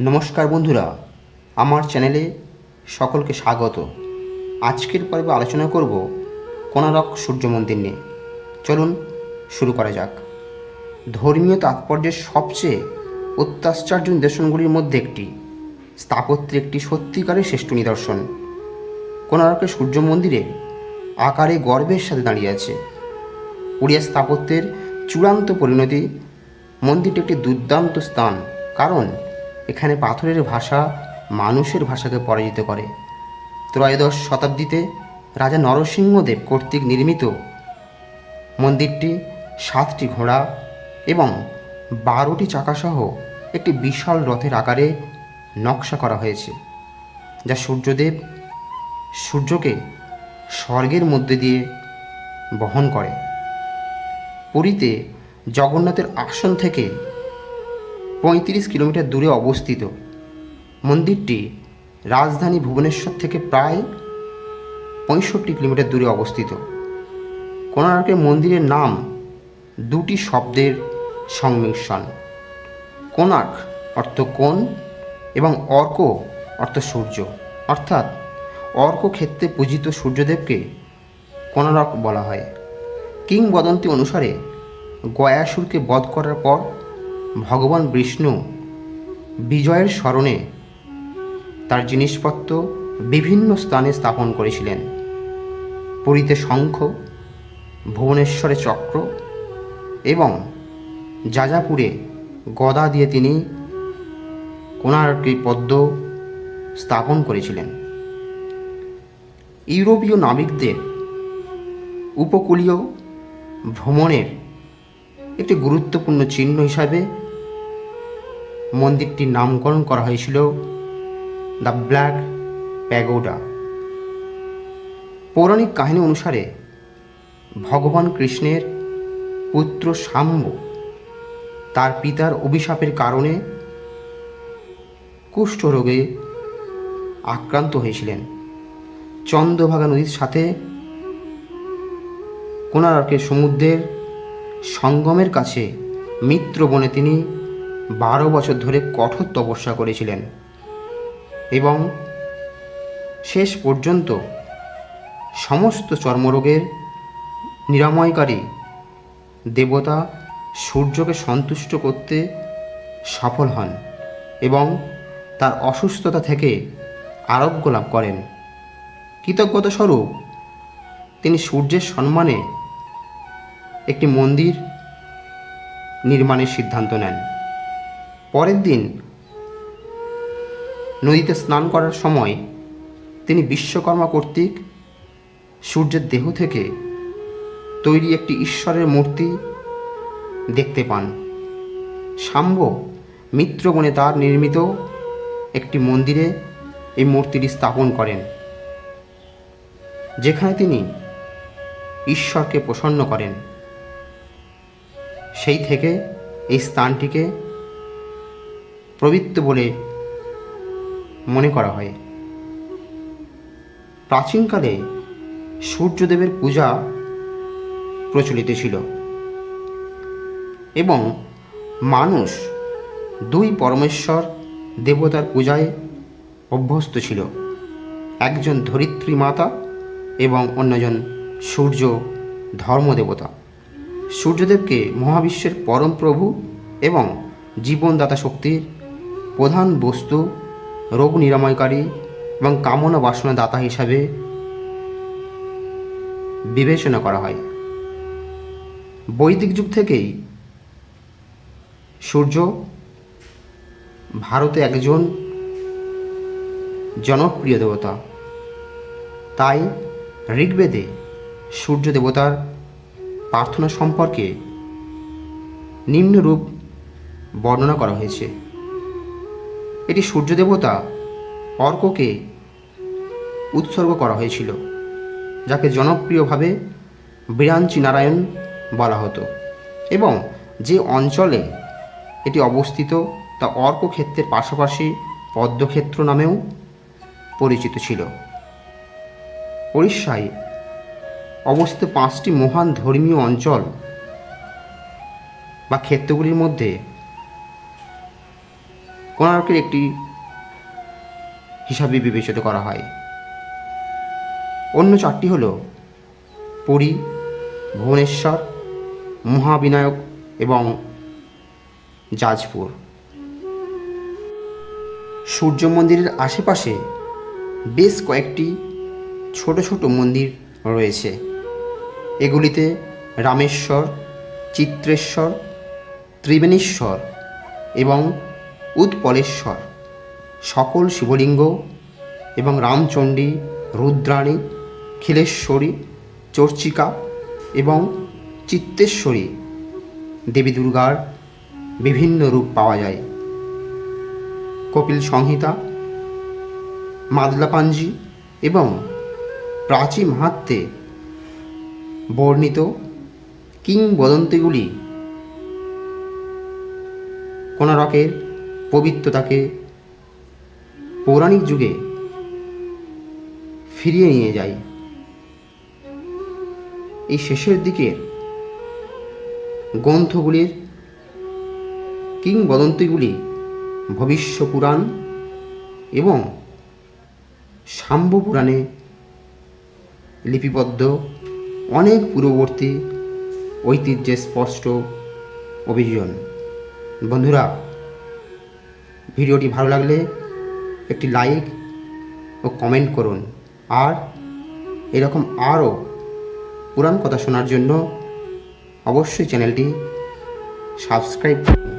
নমস্কার বন্ধুরা, আমার চ্যানেলে সকলকে স্বাগত। আজকের পর্বে আলোচনা করব কোনারক সূর্য মন্দির নিয়ে। চলুন শুরু করা যাক। ধর্মীয় তাৎপর্যের সবচেয়ে অত্যাশ্চর্য নিদর্শনগুলির মধ্যে একটি, স্থাপত্যের একটি সত্যিকারের শ্রেষ্ঠ নিদর্শন। কোনারকের সূর্য মন্দিরে আকারে গর্বের সাথে দাঁড়িয়ে আছে। উড়িয়া স্থাপত্যের চূড়ান্ত পরিণতি মন্দিরটি একটি দুর্দান্ত স্থান, কারণ এখানে পাথরের ভাষা মানুষের ভাষাকে পরাজিত করে। ত্রয়োদশ শতাব্দীতে রাজা নরসিংহদেব কর্তৃক নির্মিত মন্দিরটি সাতটি ঘোড়া এবং বারোটি চাকাসহ একটি বিশাল রথের আকারে নকশা করা হয়েছে, যা সূর্যদেব সূর্যকে স্বর্গের মধ্যে দিয়ে বহন করে। পুরীতে জগন্নাথের আসন থেকে পঁয়ত্রিশ কিলোমিটার দূরে অবস্থিত। মন্দিরটি রাজধানী ভুবনেশ্বর থেকে প্রায় পঁয়ষট্টি কিলোমিটার দূরে অবস্থিত। কোণার্কের মন্দিরের নাম দুটি শব্দের সংমিশ্রণ। কোণার্ক অর্থ কোণ এবং অর্ক অর্থ সূর্য। অর্থাৎ অর্ক ক্ষেত্রে পূজিত সূর্যদেবকে কোণারক বলা হয়। কিংবদন্তি অনুসারে গয়াসুরকে বধ করার পর ভগবান বিষ্ণু বিজয়ের স্মরণে তার জিনিসপত্র বিভিন্ন স্থানে স্থাপন করেছিলেন। পুরীতে শঙ্খ, ভুবনেশ্বরে চক্র এবং যাজাপুরে গদা দিয়ে তিনি কোণার্কে পদ্ম স্থাপন করেছিলেন। ইউরোপীয় নাবিকদের উপকূলীয় ভ্রমণের একটি গুরুত্বপূর্ণ চিহ্ন হিসাবে মন্দিরটির নামকরণ করা হয়েছিল দ্য ব্ল্যাক প্যাগোডা। পৌরাণিক কাহিনী অনুসারে ভগবান কৃষ্ণের পুত্র সাম্ব তার পিতার অভিশাপের কারণে কুষ্ঠরোগে আক্রান্ত হয়েছিলেন। চন্দ্রভাগা নদীর সাথে কোণার্কের সমুদ্রের সঙ্গমের কাছে মিত্র বনে তিনি বারো বছর ধরে কঠোর তপস্যা করেছিলেন। এবং শেষ পর্যন্ত সমস্ত চর্মরোগের নিরাময়কারী দেবতা সূর্যকে সন্তুষ্ট করতে সফল হন এবং তার অসুস্থতা থেকে আরোগ্য লাভ করেন। কৃতজ্ঞতা স্বরূপ তিনি সূর্যের সম্মানে একটি মন্দির নির্মাণের সিদ্ধান্ত নেন। পরের দিন নদীতে স্নান করার সময় তিনি বিশ্বকর্মা কর্তৃক সূর্যের দেহ থেকে তৈরি একটি ঈশ্বরের মূর্তি দেখতে পান। সাম্ব মিত্রবনে তার নির্মিত একটি মন্দিরে এই মূর্তিটি স্থাপন করেন, যেখানে তিনি ঈশ্বরকে প্রসন্ন করেন। সেই থেকে এই স্থানটিকে পবিত্র বলে মনে করা হয়। প্রাচীনকালে সূর্যদেবের পূজা প্রচলিত ছিল এবং মানুষ দুই পরমেশ্বর দেবতার পূজায় অভ্যস্ত ছিল। একজন ধরিত্রী মাতা এবং অন্যজন সূর্য ধর্মদেবতা সূর্যদেবকে মহাবিশ্বের পরম প্রভু এবং জীবনদাতা শক্তির প্রধান বস্তু রোগ নিরাময়কারী এবং কামনা বাসনা দাতা হিসাবে বিবেচনা করা হয়। বৈদিক যুগ থেকেই সূর্য ভারতে একজন জনপ্রিয় দেবতা। তাই ঋগ্বেদে সূর্য দেবতার প্রার্থনা সম্পর্কে নিম্নরূপ বর্ণনা করা হয়েছে। এটি সূর্য দেবতা অর্ককে উৎসর্গ করা হয়েছিল, যাকে জনপ্রিয়ভাবে বিরাঞ্চি নারায়ণ বলা হতো। এবং যে অঞ্চলে এটি অবস্থিত, তা অর্ক ক্ষেত্রের পাশাপাশি পদ্মক্ষেত্র নামেও পরিচিত ছিল। উড়িষ্যায় অবস্থিত পাঁচটি মহান ধর্মীয় অঞ্চল বা ক্ষেত্রগুলির মধ্যে কোণার্কের একটি হিসাবে বিবেচিত করা হয়। অন্য চারটি হল পুরী, ভুবনেশ্বর, মহাবিনায়ক এবং জাজপুর সূর্য মন্দিরের আশেপাশে বেশ কয়েকটি ছোট ছোট মন্দির রয়েছে। এগুলিতে রামেশ্বর, চিত্রেশ্বর, ত্রিবেণীশ্বর এবং উৎপলেশ্বর, সকল শিবলিঙ্গ এবং রামচণ্ডী, রুদ্রাণী, খিলেশ্বরী, চর্চিকা এবং চিত্তেশ্বরী দেবী দুর্গার বিভিন্ন রূপ পাওয়া যায়। কপিল সংহিতা মাদলাপাঞ্জি এবং প্রাচী মাহাত্মে বর্ণিত কিংবদন্তিগুলি কোনারকের পবিত্রতাকে পৌরাণিক যুগে ফিরিয়ে নিয়ে যায় এই শেষের দিকের গ্রন্থগুলির কিংবদন্তিগুলি ভবিষ্য পুরাণ এবং শাম্ব পুরাণে লিপিবদ্ধ অনেক পূর্ববর্তী ঐতিহ্যের স্পষ্ট অভিযোজন। বন্ধুরা ভিডিওটি ভালো লাগলে একটি লাইক ও কমেন্ট করুন। আর এরকম আরও পুরাণ কথা শোনার জন্য অবশ্যই চ্যানেলটি সাবস্ক্রাইব করুন।